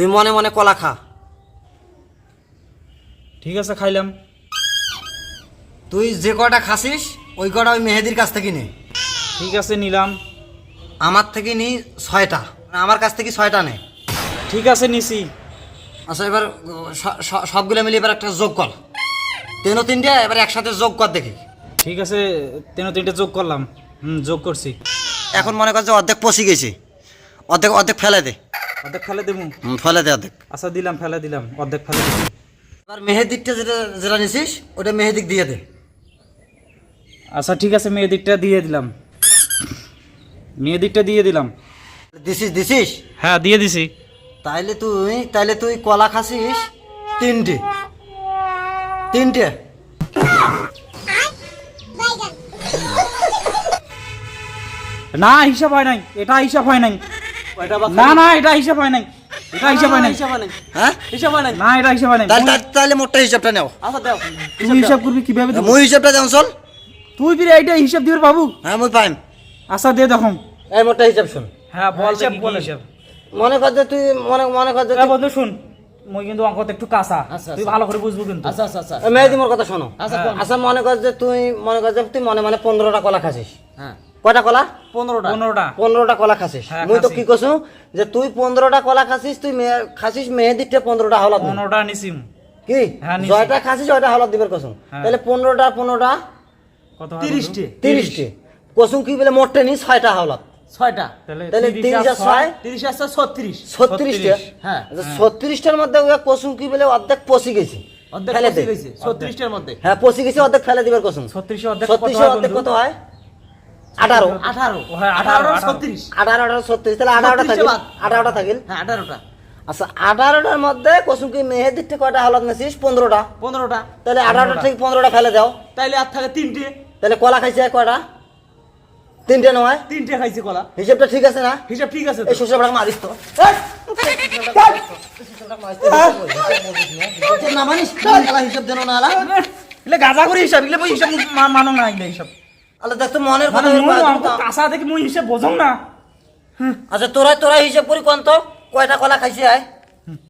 তুই মনে মনে কলা খা। ঠিক আছে খাইলাম। তুই যে কটা খাসিস ওই কটা ওই মেহেদির কাছ থেকে নে। ঠিক আছে নিলাম। আমার থেকে নি ছয়টা। আমার কাছ থেকে ছয়টা নে। ঠিক আছে নিছি। আচ্ছা এবার সবগুলো মিলে এবার একটা যোগ কর। তেনো তিনটে এবার একসাথে যোগ কর দেখি। ঠিক আছে তিন তিনটে যোগ করলাম। হুম যোগ করছি। এখন মনে কর যে অর্ধেক পচি গেছে। অর্ধেক অর্ধেক ফেলে দে। অর্ধেক ফেলে দেবো ফেলে দে অর্ধেক। আচ্ছা দিলাম ফেলে দিলাম অর্ধেক ফেলে দিলাম। এবার মেহেদিকটা যেটা যেটা নিছিস ওটা মেহেদিক দিয়ে দে। আচ্ছা ঠিক আছে মেয়ে দিকটা দিয়ে দিলাম। মেয়ে দিকটা দিয়ে দিলাম। দিছিস দিছিস? হ্যাঁ দিয়ে দিছি। তাইলে তুই তাইলে তুই কলা খাসিস তিনটে। তিনটে। না হিসাব হয় নাই। এটা হিসাব হয় নাই। না না এটা হিসাব হয় নাই। এটা হিসাব হয় নাই। হ্যাঁ না এটা হিসাব হয় নাই। তাহলে তাহলে- মোটটা হিসাবটা নেও। তুই হিসাব করবি কীভাবে দিবি? মুই হিসাবটা দেও চল। তুই ফিরে এইটা হিসাব দিবি বাবু। হ্যাঁ মুই পাইম। আচ্ছা দে দেখো এই মোটটা হিসাব শুন। হ্যাঁ বল হিসাব বল। হিসাব। মনে কর যে তুই মনে মনে কর যে বন্ধু শুন। মই কিন্তু অঙ্কত একটু কাঁচা। তুই ভালো করে বুঝব কিন্তু। তুই- মেহেদি মোর কথা শোনো। আচ্ছা মনে কর যে তুই মনে কর যে তুই মনে মনে পনেরোটা কলা খাসিস কয়টা কলা? পনেরোটা। পনেরোটা। পনেরোটা কলা খাসিস। হ্যাঁ, মুই তো কি কছু যে তুই পনেরোটা কলা খাসিস তুই মে- খাসিস মেহেদিটা পনেরোটা হলাদ নে। পনেরোটা নিছিম। কি? হ্যাঁ। জয়টা খাসিস জয়টা হলাদ দিবার কসুম। হ্যাঁ। তাহলে পনেরোটা পনেরোটা কত বন্ধু? তিরিশটি। কসুম কি বলে মোটে নি ছয়টা হলাদ ছয়টা। তাহলে তিরিশ আর আর ছয়। তিরিশ আসছে ছত্রিশ। ছত্রিশটা। হ্যাঁ। ছত্রিশটার মধ্যে কসুম কি বলে অর্ধেক পচি গেছে। অর্ধেক ফেলে দে। ছত্রিশটার মধ্যে। হ্যাঁ পচি গেছে অর্ধেক ফেলে দিবার কসুম। ছত্রিশে অর্ধেক কত হয় অর্ধেক বন্ধু? কত হয় আঠারো। আঠারো। হ্যাঁ, আঠারো, আঠারো আঠারো। ছত্রিশ। আঠারো আঠারো ছত্রিশ। তাহলে আঠারোটা থাকিল। আঠারোটা থাকিল। হ্যাঁ আঠারোটা। আচ্ছা আঠারোটার মধ্যে কসুম মেহেদির থেকে কয়টা হলাদ নেছিস? পনেরোটা। পনেরোটা। তাহলে আঠারোটা থেকে পনেরোটা ফেলে দাও। তাইলে আর থাকে তিনটে। তাহলে কলা খাইছে কয়টা? তিনটে নয়? তিনটে খাইছে কলা। হিসেবটা ঠিক আছে না? হিসাব ঠিক আছে এই তো। শ্বশুর বাড়া মারিস তো। না মানিস। আলা দেন না আলা। এলে গাজা করে হিসাব মানো না হিসাব। দেখ তো মনের মানে কথা কাঁচা দেখি মুই হিসাব বোঝম না। আচ্ছা তোরা তোরা হিসেব করি কোন তো। কয়টা কলা খাইছে আয়?